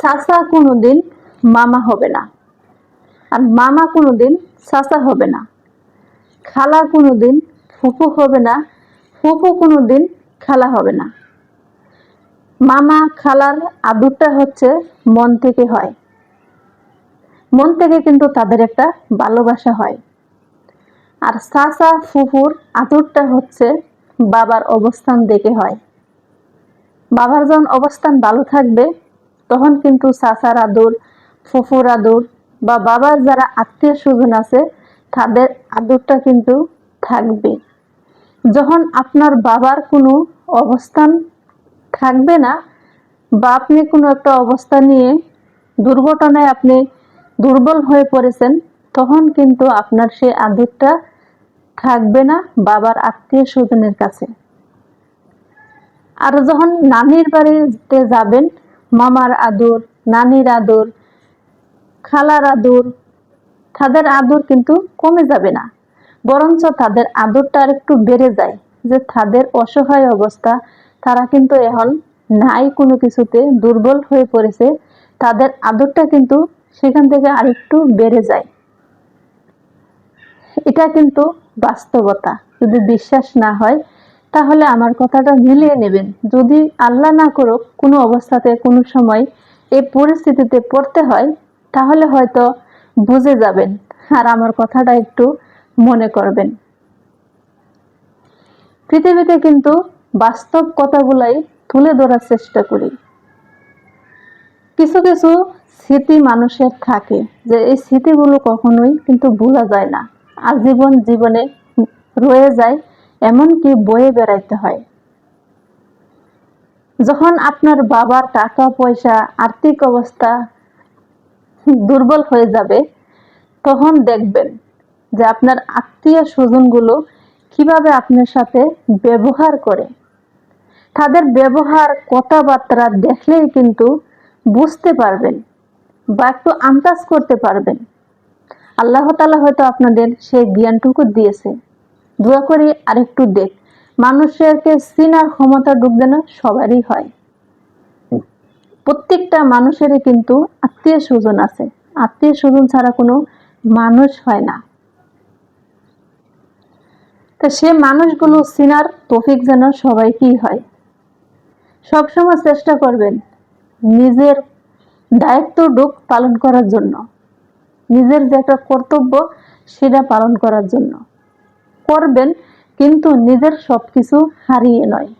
চাচা কোনোদিন মামা হবে না। আর মামা কোনোদিন সাসা হবে না। খালা কোনোদিন ফুফু হবে না। ফুফু কোনোদিন খালা হবে না। মামা খালার আদরটা হচ্ছে মন থেকে হয়। মন থেকে কিন্তু তাদের একটা ভালোবাসা হয়। আর সাসা ফুফুর আদরটা হচ্ছে বাবার অবস্থান দেখে হয়। বাবার যখন অবস্থান ভালো থাকবে তখন কিন্তু চাচার আদর, ফুফুর আদর বা বাবার যারা আত্মীয় স্বজন আছে, তাদের আদরটা কিন্তু থাকবে। যখন আপনার বাবার কোনো অবস্থান থাকবে না বা আপনি কোনো একটা অবস্থা নিয়ে দুর্ঘটনায় আপনি দুর্বল হয়ে পড়েছেন, তখন কিন্তু আপনার সেই আদরটা থাকবে না বাবার আত্মীয় স্বজনের কাছে। আর যখন নানির বাড়িতে যাবেন মামার আদর, নানির আদর, খালার আদর, তাদের আদর কিন্তু কমে যাবে না। বরঞ্চ তাদের আদরটা আর একটু বেড়ে যায়, যে তাদের অসহায় অবস্থা, তারা কিন্তু এখন নাই কোনো কিছুতে, দুর্বল হয়ে পড়েছে। তাদের আদরটা কিন্তু সেখান থেকে আরেকটু বেড়ে যায়। এটা কিন্তু বাস্তবতা। যদি বিশ্বাস না হয় তাহলে আমার কথাটা মিলিয়ে নেবেন। যদি আল্লাহ না করুক, কোনো অবস্থাতে, কোনো সময় এই পরিস্থিতিতে পড়তে হয়, তাহলে হয়তো বুঝে যাবেন। আর আমার কথাটা একটু মনে করবেন। পৃথিবীতে কিন্তু বাস্তব কথাগুলাই তুলে ধরার চেষ্টা করি। কিছু কিছু স্মৃতি মানুষের থাকে যে এই স্মৃতিগুলো কখনোই কিন্তু ভোলা যায় না। আজীবন জীবনে রয়ে যায় এমনকি বয়ে বেড়াইতে হয়। যখন আপনার বাবার টাকা, পয়সা, আর্থিক অবস্থা দুর্বল হয়ে যাবে, তখন দেখবেন যে আপনার আত্মীয় স্বজনগুলো কীভাবে আপনার সাথে ব্যবহার করে। তাদের ব্যবহার, কথাবার্তা দেখলেই কিন্তু বুঝতে পারবেন বা একটু আন্দাজ করতে পারবেন। আল্লাহ তালা হয়তো আপনাদের সেই জ্ঞানটুকু দিয়েছে। দোয়া করি আরেকটু দেখ। মানুষেরকে চিনার ক্ষমতা ডুববে না, সবারই হয়। প্রত্যেকটা মানুষেরই কিন্তু আত্মীয় স্বজন আছে। আত্মীয় স্বজন ছাড়া কোনো মানুষ হয় না। তো সে মানুষগুলো চিনার তফিক যেন সবাইকেই হয়। সবসময় চেষ্টা করবেন নিজের দায়িত্ব দায়িত্বটুক পালন করার জন্য। নিজের যে একটা কর্তব্য, সেটা পালন করার জন্য। করবেন, কিন্তু নিজের সবকিছু হারিয়ে নয়।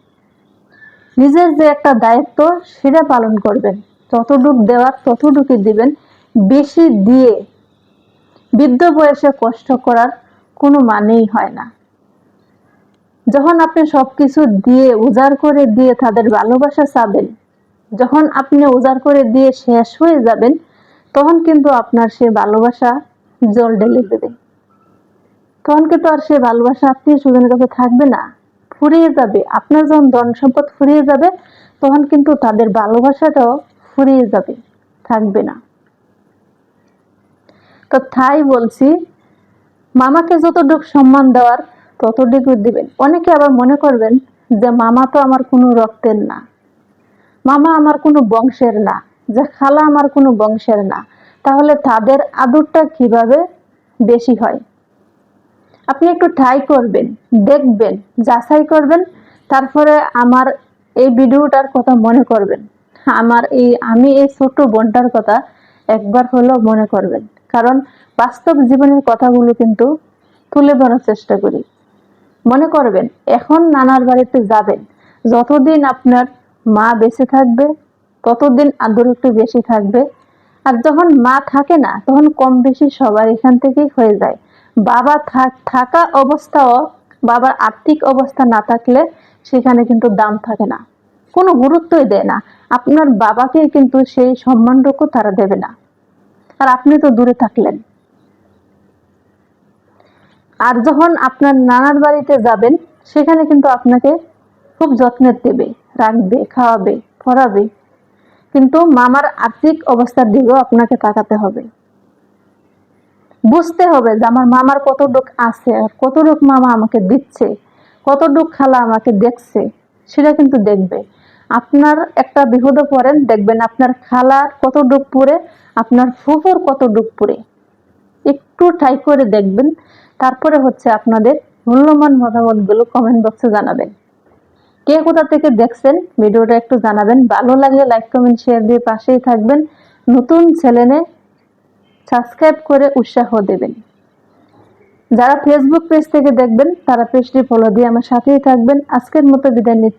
নিজের যে একটা দায়িত্ব, সেটা পালন করবেন। যতটুক দেওয়ার ততটুকুই দিবেন। বেশি দিয়ে বৃদ্ধ বয়সে কষ্ট করার কোনো মানেই হয় না। যখন আপনি সবকিছু দিয়ে উজাড় করে দিয়ে তাদের ভালোবাসা চাবেন, যখন আপনি উজাড় করে দিয়ে শেষ হয়ে যাবেন, তখন কিন্তু আপনার সে ভালোবাসা জল ঢেলে দেবে তখন কিন্তু আর সে ভালোবাসা আত্মীয় স্বজনের কাছে থাকবে না। ফুরিয়ে যাবে। আপনার যখন ধন সম্পদ ফুরিয়ে যাবে, তখন কিন্তু তাদের ভালোবাসাটাও ফুরিয়ে যাবে, থাকবে না। তো তাই বলছি, মামাকে যতটুকু সম্মান দেওয়ার, ততটুকু দিবেন। অনেকে আবার মনে করবেন যে মামা তো আমার কোনো রক্তের না। মামা আমার কোনো বংশের না। যে খালা আমার কোনো বংশের না। তাহলে তাদের আদরটা কীভাবে বেশি হয়? আপনি একটু ট্রাই করবেন, দেখবেন, যাচাই করবেন, তারপরে আমার এই ভিডিওটার কথা মনে করবেন। আমার এই, আমি এই ছোট বোনটার কথা একবার হলেও মনে করবেন। কারণ বাস্তব জীবনের কথাগুলো কিন্তু তুলে ধরার চেষ্টা করি। মনে করবেন, এখন নানার বাড়িতে যাবেন। যতদিন আপনার মা বেঁচে থাকবে, ততদিন আদর একটু বেশি থাকবে। আর যখন মা থাকে না, তখন কম বেশি সবার এখান থেকেই হয়ে যায়। বাবা থাকা অবস্থাও বাবার আর্থিক অবস্থা না থাকলে সেখানে কিন্তু দাম থাকে না। কোনো গুরুত্বই দেয় না। আপনার বাবাকে কিন্তু সেই সম্মানটুকু তারা দেবে না। আর আপনি তো দূরে থাকলেন। আর যখন আপনার নানার বাড়িতে যাবেন, সেখানে কিন্তু আপনাকে খুব যত্নের দেবে, রাখবে, খাওয়াবে, পড়াবে। কিন্তু মামার আর্থিক অবস্থার দিকেও আপনাকে তাকাতে হবে। বুঝতে হবে যে আমার মামার কতটুক আছে আর কতটুক মামা আমাকে দিচ্ছে, কতটুক খালা আমাকে দেখছে, সেটা কিন্তু দেখবে। আপনার একটা বিপদে পড়েন, দেখবেন আপনার খালার কত ডুব পুরে, আপনার ফুফুর কত ডুব পুরে। একটু ট্রাই করে দেখবেন, তারপরে হচ্ছে আপনাদের মূল্যবান মতামতগুলো কমেন্ট বক্সে জানাবেন। কে কোথা থেকে দেখছেন, ভিডিওটা একটু জানাবেন। ভালো লাগলে লাইক কমেন্ট শেয়ার দিয়ে পাশেই থাকবেন। নতুন চ্যানেলে সাবস্ক্রাইব করে উৎসাহ দেবেন। যারা ফেসবুক পেজ থেকে দেখবেন, তারা পেজটি ফলো দিয়ে আমার সাথেই থাকবেন। আজকের মতো বিদায় নিচ্ছি।